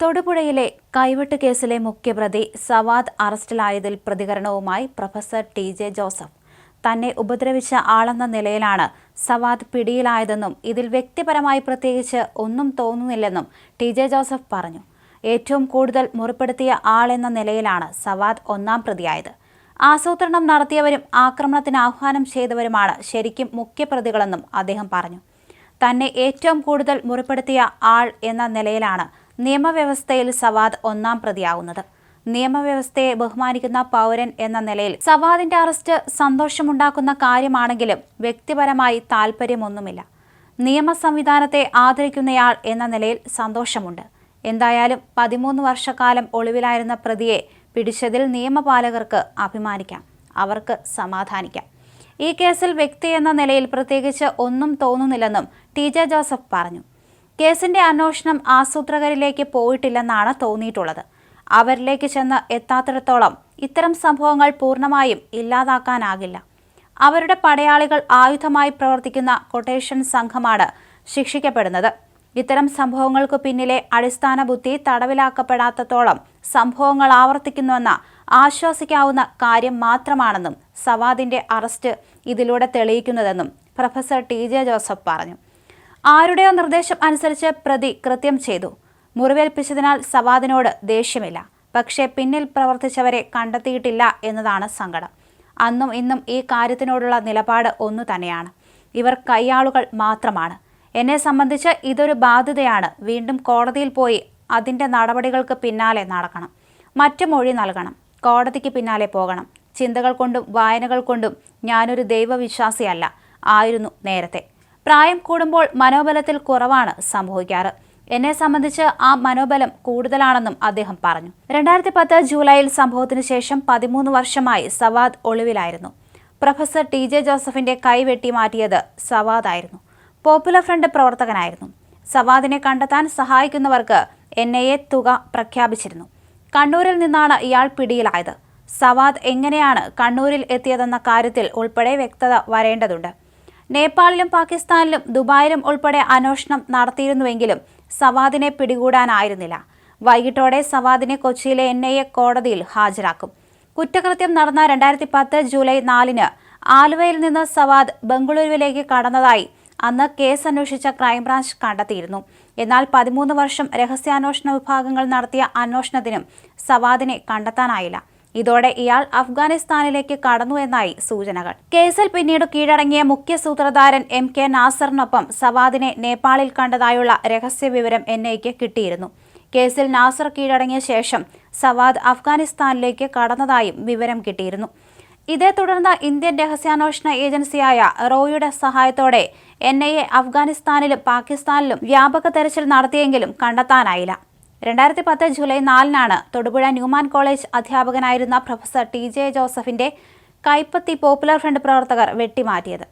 തൊടുപുഴയിലെ കൈവെട്ട് കേസിലെ മുഖ്യപ്രതി സവാദ് അറസ്റ്റിലായതിൽ പ്രതികരണവുമായി പ്രൊഫസർ ടി ജെ ജോസഫ്. തന്നെ ഉപദ്രവിച്ച ആളെന്ന നിലയിലാണ് സവാദ് പിടിയിലായതെന്നും ഇതിൽ വ്യക്തിപരമായി പ്രത്യേകിച്ച് ഒന്നും തോന്നുന്നില്ലെന്നും ടി ജെ ജോസഫ് പറഞ്ഞു. ഏറ്റവും കൂടുതൽ മുറിപ്പെടുത്തിയ ആളെന്ന നിലയിലാണ് സവാദ് ഒന്നാം പ്രതിയായത്. ആസൂത്രണം നടത്തിയവരും ആക്രമണത്തിന് ആഹ്വാനം ചെയ്തവരുമാണ് ശരിക്കും മുഖ്യപ്രതികളെന്നും അദ്ദേഹം പറഞ്ഞു. തന്നെ ഏറ്റവും കൂടുതൽ മുറിപ്പെടുത്തിയ ആൾ എന്ന നിലയിലാണ് നിയമവ്യവസ്ഥയിൽ സവാദ് ഒന്നാം പ്രതിയാവുന്നത്. നിയമവ്യവസ്ഥയെ ബഹുമാനിക്കുന്ന പൗരൻ എന്ന നിലയിൽ സവാദിന്റെ അറസ്റ്റ് സന്തോഷമുണ്ടാക്കുന്ന കാര്യമാണെങ്കിലും വ്യക്തിപരമായി താല്പര്യമൊന്നുമില്ല നിയമ സംവിധാനത്തെ ആദരിക്കുന്നയാൾ എന്ന നിലയിൽ സന്തോഷമുണ്ട്. എന്തായാലും പതിമൂന്ന് വർഷക്കാലം ഒളിവിലായിരുന്ന പ്രതിയെ പിടിച്ചതിൽ നിയമപാലകർക്ക് അഭിമാനിക്കാം. അവർക്ക് സമാധാനിക്കാം. ഈ കേസിൽ വ്യക്തി എന്ന നിലയിൽ പ്രത്യേകിച്ച് ഒന്നും തോന്നുന്നില്ലെന്നും ടി ജെ ജോസഫ് പറഞ്ഞു. കേസിന്റെ അന്വേഷണം ആസൂത്രകരിലേക്ക് പോയിട്ടില്ലെന്നാണ് തോന്നിയിട്ടുള്ളത്. അവരിലേക്ക് ചെന്ന് എത്താത്തിടത്തോളം ഇത്തരം സംഭവങ്ങൾ പൂർണമായും ഇല്ലാതാക്കാനാകില്ല. അവരുടെ പടയാളികൾ ആയുധമായി പ്രവർത്തിക്കുന്ന കൊട്ടേഷൻ സംഘമാണ് ശിക്ഷിക്കപ്പെടുന്നത്. ഇത്തരം സംഭവങ്ങൾക്ക് പിന്നിലെ അടിസ്ഥാന ബുദ്ധി തടവിലാക്കപ്പെടാത്തത്തോളം സംഭവങ്ങൾ ആവർത്തിക്കുന്നുവെന്ന ആശ്വസിക്കാവുന്ന കാര്യം മാത്രമാണെന്നും സവാദിന്റെ അറസ്റ്റ് ഇതിലൂടെ തെളിയിക്കുന്നതെന്നും പ്രൊഫസർ ടി ജെ ജോസഫ് പറഞ്ഞു. ആരുടെയോ നിർദ്ദേശം അനുസരിച്ച് പ്രതി കൃത്യം ചെയ്തു. മുറിവേൽപ്പിച്ചതിനാൽ സവാദിനോട് ദേഷ്യമില്ല. പക്ഷേ പിന്നിൽ പ്രവർത്തിച്ചവരെ കണ്ടെത്തിയിട്ടില്ല എന്നതാണ് സങ്കടം. അന്നും ഇന്നും ഈ കാര്യത്തിനോടുള്ള നിലപാട് ഒന്നു തന്നെയാണ്. ഇവർ കയ്യാളുകൾ മാത്രമാണ്. എന്നെ സംബന്ധിച്ച് ഇതൊരു ബാധ്യതയാണ്. വീണ്ടും കോടതിയിൽ പോയി അതിന്റെ നടപടികൾക്ക് പിന്നാലെ നടക്കണം. മറ്റു മൊഴി നൽകണം. കോടതിക്ക് പിന്നാലെ പോകണം. ചിന്തകൾ കൊണ്ടും വായനകൾ കൊണ്ടും ഞാനൊരു ദൈവവിശ്വാസിയല്ല ആയിരുന്നു നേരത്തെ. പ്രായം കൂടുമ്പോൾ മനോബലത്തിൽ കുറവാണ് സംഭവിക്കാറ്. എന്നെ സംബന്ധിച്ച് ആ മനോബലം കൂടുതലാണെന്നും അദ്ദേഹം പറഞ്ഞു. രണ്ടായിരത്തി പത്ത് ജൂലൈയിൽ സംഭവത്തിന് ശേഷം പതിമൂന്ന് വർഷമായി സവാദ് ഒളിവിലായിരുന്നു. പ്രൊഫസർ ടി ജെ ജോസഫിന്റെ കൈവെട്ടി മാറ്റിയത് സവാദായിരുന്നു. Popular front പ്രവർത്തകനായിരുന്നു. സവാദിനെ കണ്ടെത്താൻ സഹായിക്കുന്നവർക്ക് എൻ ഐ എ തുക പ്രഖ്യാപിച്ചിരുന്നു. കണ്ണൂരിൽ നിന്നാണ് ഇയാൾ പിടിയിലായത്. സവാദ് എങ്ങനെയാണ് കണ്ണൂരിൽ എത്തിയതെന്ന കാര്യത്തിൽ ഉൾപ്പെടെ വ്യക്തത വരേണ്ടതുണ്ട്. നേപ്പാളിലും പാകിസ്ഥാനിലും ദുബായിലും ഉൾപ്പെടെ അന്വേഷണം നടത്തിയിരുന്നുവെങ്കിലും സവാദിനെ പിടികൂടാനായിരുന്നില്ല. വൈകിട്ടോടെ സവാദിനെ കൊച്ചിയിലെ എൻ ഐ എ കോടതിയിൽ ഹാജരാക്കും. കുറ്റകൃത്യം നടന്ന രണ്ടായിരത്തി പത്ത് ജൂലൈ നാലിന് ആലുവയിൽ നിന്ന് സവാദ് ബംഗളൂരുവിലേക്ക് കടന്നതായി അന്ന് കേസ് അന്വേഷിച്ച ക്രൈംബ്രാഞ്ച് കണ്ടെത്തിയിരുന്നു. എന്നാൽ പതിമൂന്ന് വർഷം രഹസ്യാന്വേഷണ വിഭാഗങ്ങൾ നടത്തിയ അന്വേഷണത്തിനും സവാദിനെ കണ്ടെത്താനായില്ല. ഇതോടെ ഇയാൾ അഫ്ഗാനിസ്ഥാനിലേക്ക് കടന്നു എന്നായി സൂചനകൾ. കേസിൽ പിന്നീട് കീഴടങ്ങിയ മുഖ്യ സൂത്രധാരൻ എം കെ നാസറിനൊപ്പം സവാദിനെ നേപ്പാളിൽ കണ്ടതായുള്ള രഹസ്യ വിവരം എൻ ഐക്ക് കിട്ടിയിരുന്നു. കേസിൽ നാസർ കീഴടങ്ങിയ ശേഷം സവാദ് അഫ്ഗാനിസ്ഥാനിലേക്ക് കടന്നതായും വിവരം കിട്ടിയിരുന്നു. ഇതേ തുടർന്ന് ഇന്ത്യൻ രഹസ്യാന്വേഷണ ഏജൻസിയായ റോയുടെ സഹായത്തോടെ എൻ ഐ എ അഫ്ഗാനിസ്ഥാനിലും പാകിസ്ഥാനിലും വ്യാപക തെരച്ചിൽ നടത്തിയെങ്കിലും കണ്ടെത്താനായില്ല. രണ്ടായിരത്തി പത്ത് ജൂലൈ നാലിനാണ് തൊടുപുഴ ന്യൂമാൻ കോളേജ് അധ്യാപകനായിരുന്ന പ്രൊഫസർ ടി ജെ ജോസഫിന്റെ കൈപ്പത്തി പോപ്പുലർ ഫ്രണ്ട് പ്രവർത്തകർ വെട്ടിമാറ്റിയത്.